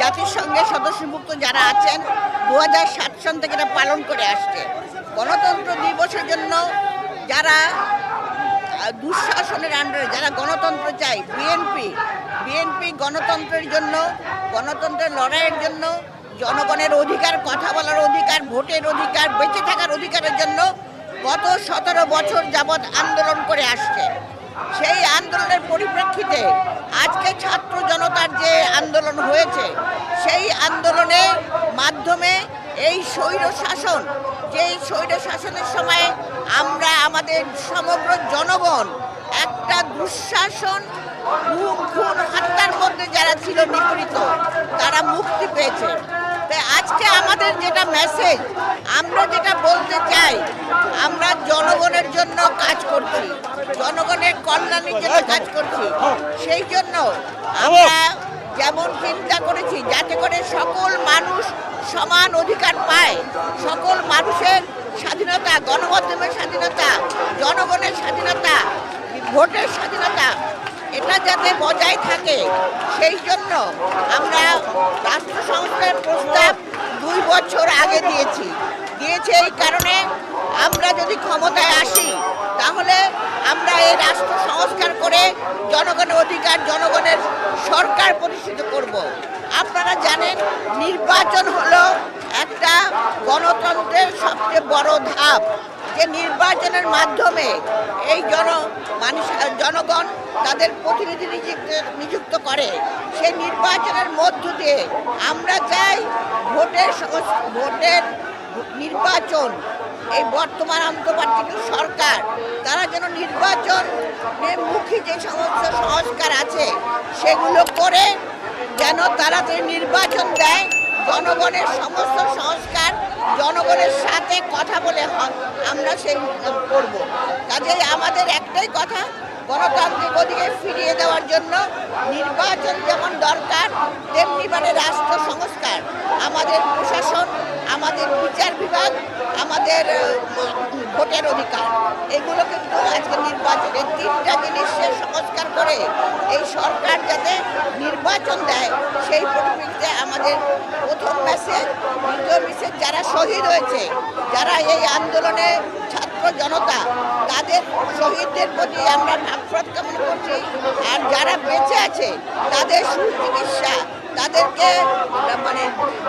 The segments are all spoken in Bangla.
জাতিসংঘের সদস্যভুক্ত যারা আছেন দু হাজার সাত সন থেকে এটা পালন করে আসছে। গণতন্ত্র দিবসের জন্য যারা দুঃশাসনের আন্ডারে যারা গণতন্ত্র চায় বিএনপি বিএনপি গণতন্ত্রের জন্য, গণতন্ত্রের লড়াইয়ের জন্য, জনগণের অধিকার, কথা বলার অধিকার, ভোটের অধিকার, বেঁচে থাকার অধিকারের জন্য গত সতেরো বছর যাবৎ আন্দোলন করে আসছে। আন্দোলনের পরিপ্রেক্ষিতে আজকে ছাত্র জনতার যে আন্দোলন হয়েছে, সেই আন্দোলনের মাধ্যমে এই স্বৈর শাসন যে স্বৈর শাসনের সময় আমরা আমাদের সমগ্র জনগণ একটা দুঃশাসন খুন, হত্যার মধ্যে যারা ছিল নিপীড়িত তারা মুক্তি পেয়েছে। আজকে আমাদের যেটা মেসেজ আমরা যেটা বলতে চাই আমরা জনগণের জন্য কাজ করছি জনগণের কল্যাণের জন্য কাজ করছি। সেই জন্য আমরা যেমন চিন্তা করেছি যাতে করে সকল মানুষ সমান অধিকার পায় সকল মানুষের স্বাধীনতা গণমাধ্যমের স্বাধীনতা জনগণের স্বাধীনতা ভোটের স্বাধীনতা এটা যাতে বজায় থাকে সেই জন্য আমরা রাষ্ট্র সংস্কার প্রস্তাব দুই বছর আগে দিয়েছি। দিয়েছে এই কারণে আমরা যদি ক্ষমতায় আসি, তাহলে আমরা এই রাষ্ট্র সংস্কার করে জনগণের অধিকার, জনগণের সরকার প্রতিষ্ঠিত করব। আপনারা জানেন, নির্বাচন হলো একটা গণতন্ত্রের সবচেয়ে বড় ধাপ। যে নির্বাচনের মাধ্যমে এই জন মানুষ জনগণ তাদের প্রতিনিধি নিযুক্ত নিযুক্ত করে। সেই নির্বাচনের মধ্য দিয়ে আমরা চাই ভোটের ভোটের নির্বাচন, এই বর্তমান আন্তর্জাতিক সরকার, তারা যেন নির্বাচন মুখী যে সমস্ত সংস্কার আছে, সেগুলো করে যেন তারা যে নির্বাচন দেয়, জনগণের সমস্ত সংস্কার, জনগণের সাথে কথা বলে আমরা সেই করব। কাজেই আমাদের একটাই কথা, গণতান্ত্রিক অধিকার ফিরিয়ে দেওয়ার জন্য নির্বাচন যেমন দরকার, তেমনি মানে রাষ্ট্র সংস্কার। আমাদের প্রশাসন, আমাদের বিচার বিভাগ, আমাদের ভোটের অধিকার। এগুলো কিন্তু আজকে নির্বাচনের তিনটা জিনিসের সংস্কার করে। এই সরকার যাতে নির্বাচন দেয়, সেই পরিপ্রেক্ষিতে আমাদের প্রথম মেসেজ দ্বিতীয় মেসেজ যারা শহীদ হয়েছে, যারা এই আন্দোলনে ছাত্র জনতা, তাদের শহীদদের প্রতি আমরা আফ্রত কামনা করছি। আর যারা বেঁচে আছে, তাদের সুচিকিৎসা, তাদেরকে মানে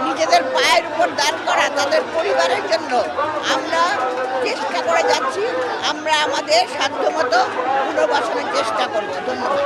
নিজেদের পায়ের উপর দান করা, তাদের পরিবারের জন্য আমরা চেষ্টা করে যাচ্ছি। আমরা আমাদের সাধ্যমতো পুনর্বাসনের চেষ্টা করব। ধন্যবাদ।